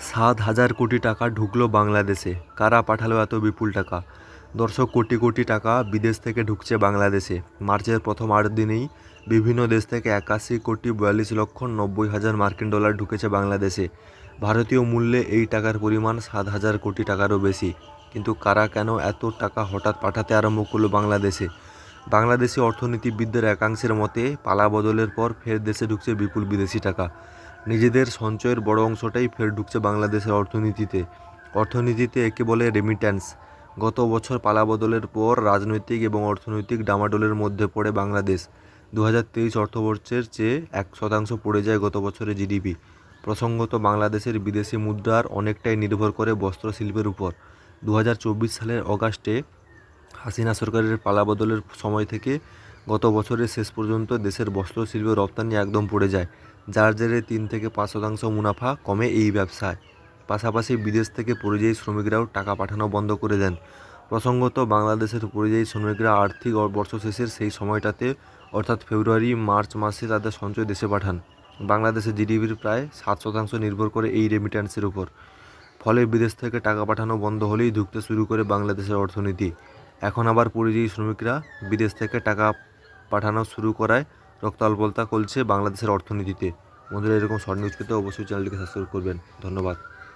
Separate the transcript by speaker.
Speaker 1: সাত হাজার কোটি টাকা ঢুকলো বাংলাদেশে। কারা পাঠালো এত বিপুল টাকা? দর্শক, কোটি কোটি টাকা বিদেশ থেকে ঢুকছে বাংলাদেশে। মার্চের প্রথম আট দিনেই বিভিন্ন দেশ থেকে একাশি কোটি বিয়াল্লিশ লক্ষ নব্বই হাজার মার্কিন ডলার ঢুকেছে বাংলাদেশে। ভারতীয় মূল্যে এই টাকার পরিমাণ সাত হাজার কোটি টাকারও বেশি। কিন্তু কারা কেন এত টাকা হঠাৎ পাঠাতে আরম্ভ করল বাংলাদেশে? বাংলাদেশি অর্থনীতিবিদদের একাংশের মতে, পালা বদলের পর ফের দেশে ঢুকছে বিপুল বিদেশি টাকা। নিজেদের সঞ্চয়ের বড় অংশটাই ফের ঢুকছে বাংলাদেশের অর্থনীতিতে। অর্থনীতিতে একে বলে রেমিট্যান্স গত বছর পালাবদলের পর রাজনৈতিক এবং অর্থনৈতিক ডামাডোলের মধ্যে পড়ে বাংলাদেশ। দু হাজার তেইশ অর্থবর্ষের চেয়ে এক শতাংশ পড়ে যায় গত বছরের জিডিপি প্রসঙ্গত বাংলাদেশের বিদেশি মুদ্রার অনেকটাই নির্ভর করে বস্ত্র শিল্পের উপর। দু হাজার চব্বিশ সালের অগাস্টে হাসিনা সরকারের পালাবদলের সময় থেকে গত বছরের শেষ পর্যন্ত দেশের বস্ত্র শিল্পের রপ্তানি একদম পড়ে যায়। যার জেরে তিন থেকে পাঁচ শতাংশ মুনাফা কমে এই ব্যবসায়। পাশাপাশি বিদেশ থেকে পরিযায়ী শ্রমিকরাও টাকা পাঠানো বন্ধ করে দেন। প্রসঙ্গত, বাংলাদেশের পরিযায়ী শ্রমিকরা আর্থিক বর্ষ শেষের সেই সময়টাতে, অর্থাৎ ফেব্রুয়ারি, মার্চ মাসে তাদের সঞ্চয় দেশে পাঠান। বাংলাদেশের জিডিপির প্রায় সাত শতাংশ নির্ভর করে এই রেমিট্যান্সের উপর। ফলে বিদেশ থেকে টাকা পাঠানো বন্ধ হলেই ঢুকতে শুরু করে বাংলাদেশের অর্থনীতি। এখন আবার পরিযায়ী শ্রমিকরা বিদেশ থেকে টাকা পাঠানো শুরু করায় রক্তাল্পলতা চলছে বাংলাদেশের অর্থনীতিতে। বন্ধুরা এরকম শর্ট নিউজ পেতে অবশ্যই চ্যানেলটিকে সাবস্ক্রাইব করবেন। ধন্যবাদ।